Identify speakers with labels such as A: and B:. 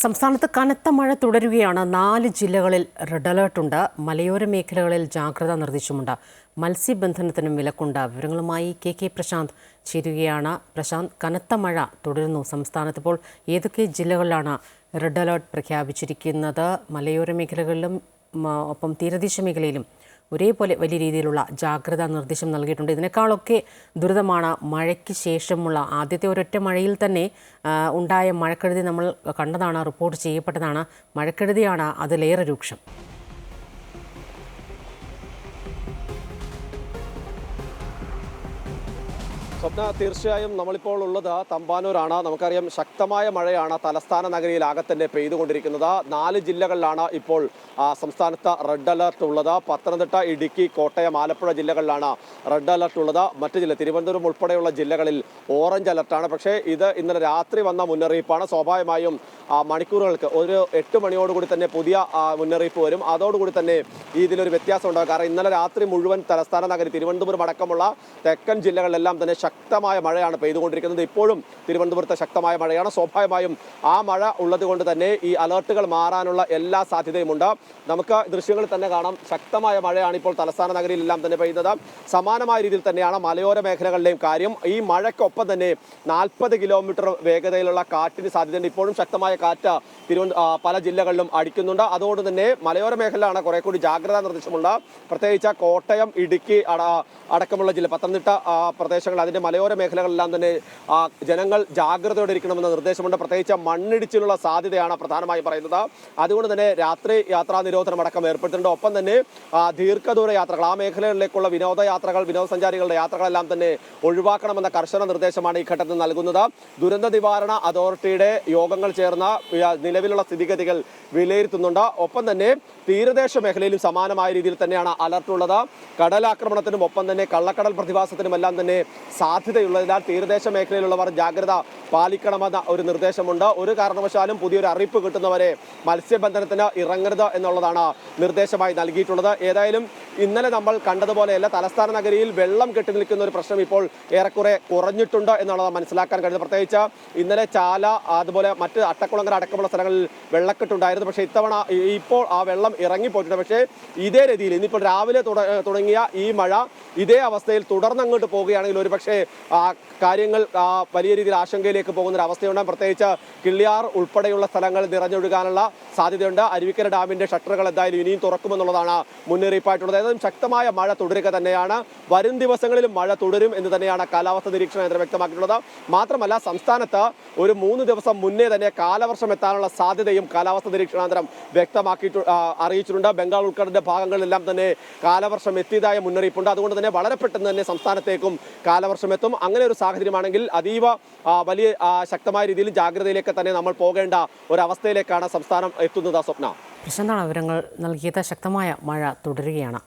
A: സംസ്ഥാനത്ത് കനത്ത മഴ തുടരുകയാണ്. നാല് ജില്ലകളിൽ റെഡ് അലേർട്ടുണ്ട് മലയോര മേഖലകളിൽ ജാഗ്രതാ നിർദ്ദേശമുണ്ട്. മത്സ്യബന്ധനത്തിനും വിലക്കുണ്ട്. വിവരങ്ങളുമായി കെ കെ പ്രശാന്ത് ചേരുകയാണ്. പ്രശാന്ത് കനത്ത മഴ തുടരുന്നു. സംസ്ഥാനത്ത് ഇപ്പോൾ ഏതൊക്കെ ജില്ലകളിലാണ് റെഡ് അലേർട്ട് പ്രഖ്യാപിച്ചിരിക്കുന്നത്? മലയോര മേഖലകളിലും ഒപ്പം തീരദേശ മേഖലയിലും ഒരേപോലെ വലിയ രീതിയിലുള്ള ജാഗ്രതാ നിർദ്ദേശം നൽകിയിട്ടുണ്ട്. ഇതിനേക്കാളൊക്കെ ദുരിതമാണ് മഴയ്ക്ക് ശേഷമുള്ള ആദ്യത്തെ ഒരൊറ്റ മഴയിൽ തന്നെ ഉണ്ടായ മഴക്കെടുതി നമ്മൾ കണ്ടതാണ് റിപ്പോർട്ട് ചെയ്യപ്പെട്ടതാണ്. മഴക്കെടുതിയാണ് അതിലേറെ രൂക്ഷം.
B: സ്വപ്ന തീർച്ചയായും നമ്മളിപ്പോൾ ഉള്ളത് തമ്പാനൂരാണ്. നമുക്കറിയാം ശക്തമായ മഴയാണ് തലസ്ഥാന നഗരിയിൽ ആകെ തന്നെ പെയ്തുകൊണ്ടിരിക്കുന്നത്. നാല് ജില്ലകളിലാണ് ഇപ്പോൾ സംസ്ഥാനത്ത് റെഡ് അലർട്ട് ഉള്ളത്. പത്തനംതിട്ട ഇടുക്കി കോട്ടയം ആലപ്പുഴ ജില്ലകളിലാണ് റെഡ് അലർട്ട് ഉള്ളത്. മറ്റ് ജില്ല തിരുവനന്തപുരം ഉൾപ്പെടെയുള്ള ജില്ലകളിൽ ഓറഞ്ച് അലർട്ടാണ്. പക്ഷേ ഇത് ഇന്നലെ രാത്രി വന്ന മുന്നറിയിപ്പാണ്. സ്വാഭാവികമായും മണിക്കൂറുകൾക്ക് ഒരു എട്ട് മണിയോടുകൂടി തന്നെ പുതിയ മുന്നറിയിപ്പ് വരും. അതോടുകൂടി തന്നെ ഇതിലൊരു വ്യത്യാസം ഉണ്ടാകും കാരണം ഇന്നലെ രാത്രി മുഴുവൻ തലസ്ഥാന നഗരി തിരുവനന്തപുരം അടക്കമുള്ള തെക്കൻ ജില്ലകളിലെല്ലാം തന്നെ ശക്തമായ മഴയാണ് പെയ്തുകൊണ്ടിരിക്കുന്നത്. ഇപ്പോഴും തിരുവനന്തപുരത്ത് ശക്തമായ മഴയാണ്. സ്വാഭാവികമായും ആ മഴ ഉള്ളതുകൊണ്ട് തന്നെ ഈ അലർട്ടുകൾ മാറാനുള്ള എല്ലാ സാധ്യതയുമുണ്ട്. നമുക്ക് ദൃശ്യങ്ങളിൽ തന്നെ കാണാം. ശക്തമായ മഴയാണ് ഇപ്പോൾ തലസ്ഥാന നഗരിയിലെല്ലാം തന്നെ പെയ്യുന്നത്. സമാനമായ രീതിയിൽ തന്നെയാണ് മലയോര മേഖലകളിലെയും കാര്യം. ഈ മഴയ്ക്കൊപ്പം തന്നെ നാൽപ്പത് കിലോമീറ്റർ വേഗതയിലുള്ള കാറ്റിന് സാധ്യതയുണ്ട്. ഇപ്പോഴും ശക്തമായ കാറ്റ് പല ജില്ലകളിലും അടിക്കുന്നുണ്ട്. അതുകൊണ്ട് തന്നെ മലയോര മേഖലയിലാണ് കുറെ കൂടി ജാഗ്രതാ നിർദ്ദേശമുണ്ട്. പ്രത്യേകിച്ച് കോട്ടയം ഇടുക്കി അടക്കമുള്ള ജില്ല പത്തനംതിട്ട പ്രദേശങ്ങൾ അതിന്റെ മലയോര മേഖലകളിലെല്ലാം തന്നെ ജനങ്ങൾ ജാഗ്രതയോടെ ഇരിക്കണമെന്ന നിർദ്ദേശമുണ്ട്. പ്രത്യേകിച്ച് മണ്ണിടിച്ചിലുള്ള സാധ്യതയാണ് പ്രധാനമായും പറയുന്നത്. അതുകൊണ്ട് തന്നെ രാത്രി യാത്രാ നിരോധനം അടക്കം ഏർപ്പെടുത്തിയിട്ടുണ്ട്. ഒപ്പം തന്നെ ദീർഘദൂര യാത്രകൾ ആ മേഖലകളിലേക്കുള്ള വിനോദയാത്രകൾ വിനോദസഞ്ചാരികളുടെ യാത്രകളെല്ലാം തന്നെ ഒഴിവാക്കണമെന്ന കർശന നിർദ്ദേശമാണ് ഈ ഘട്ടത്തിൽ നൽകുന്നത്. ദുരന്ത നിവാരണ അതോറിറ്റിയുടെ യോഗങ്ങൾ ചേർന്ന നിലവിലുള്ള സ്ഥിതിഗതികൾ വിലയിരുത്തുന്നുണ്ട്. ഒപ്പം തന്നെ തീരദേശ മേഖലയിലും സമാനമായ രീതിയിൽ തന്നെയാണ് അലർട്ടുള്ളത്. കടലാക്രമണത്തിനും ഒപ്പം തന്നെ കള്ളക്കടൽ പ്രതിഭാസത്തിനുമെല്ലാം തന്നെ സാധ്യതയുള്ളതിനാൽ തീരദേശ മേഖലയിലുള്ളവർ ജാഗ്രത പാലിക്കണമെന്ന ഒരു നിർദ്ദേശമുണ്ട്. ഒരു കാരണവശാലും പുതിയൊരു അറിയിപ്പ് കിട്ടുന്നവരെ മത്സ്യബന്ധനത്തിന് ഇറങ്ങരുത് എന്നുള്ളതാണ് നിർദ്ദേശമായി നൽകിയിട്ടുള്ളത്. ഏതായാലും ഇന്നലെ നമ്മൾ കണ്ടതുപോലെയല്ല തലസ്ഥാന നഗരിയിൽ വെള്ളം കെട്ടി നിൽക്കുന്ന ഒരു പ്രശ്നം ഇപ്പോൾ ഏറെക്കുറെ കുറഞ്ഞിട്ടുണ്ട് എന്നുള്ളത് മനസ്സിലാക്കാൻ കഴിയുന്നത്. പ്രത്യേകിച്ച് ഇന്നലെ ചാല അതുപോലെ മറ്റ് അട്ടക്കുളങ്ങര അടക്കമുള്ള സ്ഥലങ്ങളിൽ വെള്ളക്കെട്ടുണ്ടായിരുന്നു പക്ഷേ ഇത്തവണ ഇപ്പോൾ ആ വെള്ളം ഇറങ്ങിപ്പോയിട്ടുണ്ട്. പക്ഷേ ഇതേ രീതിയിൽ ഇന്നിപ്പോൾ രാവിലെ തുടങ്ങിയ ഈ മഴ ഇതേ അവസ്ഥയിൽ തുടർന്നങ്ങോട്ട് പോവുകയാണെങ്കിൽ ഒരുപക്ഷെ കാര്യങ്ങൾ വലിയ രീതിയിൽ ആശങ്കയിലേക്ക് പോകുന്ന ഒരു അവസ്ഥയുണ്ടാകും പ്രത്യേകിച്ച് കിള്ളിയാർ ഉൾപ്പെടെയുള്ള സ്ഥലങ്ങൾ നിറഞ്ഞൊഴുകാനുള്ള സാധ്യതയുണ്ട്. അരുവിക്കര ഡാമിന്റെ ഷട്ടറുകൾ എന്തായാലും ഇനിയും തുറക്കുമെന്നുള്ളതാണ് മുന്നറിയിപ്പായിട്ടുള്ളത്. ഏതായാലും ശക്തമായ മഴ തുടരുക തന്നെയാണ്. വരും ദിവസങ്ങളിലും മഴ തുടരും എന്ന് തന്നെയാണ് കാലാവസ്ഥ നിരീക്ഷണ കേന്ദ്രം വ്യക്തമാക്കിയിട്ടുള്ളത്. മാത്രമല്ല സംസ്ഥാനത്ത് ഒരു മൂന്ന് ദിവസം മുന്നേ തന്നെ കാലവർഷം എത്താനുള്ള സാധ്യതയും കാലാവസ്ഥ നിരീക്ഷണ കേന്ദ്രം വ്യക്തമാക്കിയിട്ട് അറിയിച്ചിട്ടുണ്ട്. ബംഗാൾ ഉൾക്കടലിന്റെ ഭാഗങ്ങളിലെല്ലാം തന്നെ കാലവർഷം എത്തിയതായ മുന്നറിയിപ്പുണ്ട്. അതുകൊണ്ട് തന്നെ വളരെ പെട്ടെന്ന് തന്നെ സംസ്ഥാനത്തേക്കും കാലവർഷം എത്തും. അങ്ങനെ ഒരു സാഹചര്യമാണെങ്കിൽ അതീവ വലിയ ശക്തമായ രീതിയിൽ ജാഗ്രതയിലേക്ക് തന്നെ നമ്മൾ പോകേണ്ട ഒരവസ്ഥയിലേക്കാണ് സംസ്ഥാനം എത്തുന്നത് സ്വപ്ന.
A: പ്രശാന്താണ് വിവരങ്ങൾ നൽകിയത് ശക്തമായ മഴ തുടരുകയാണ്.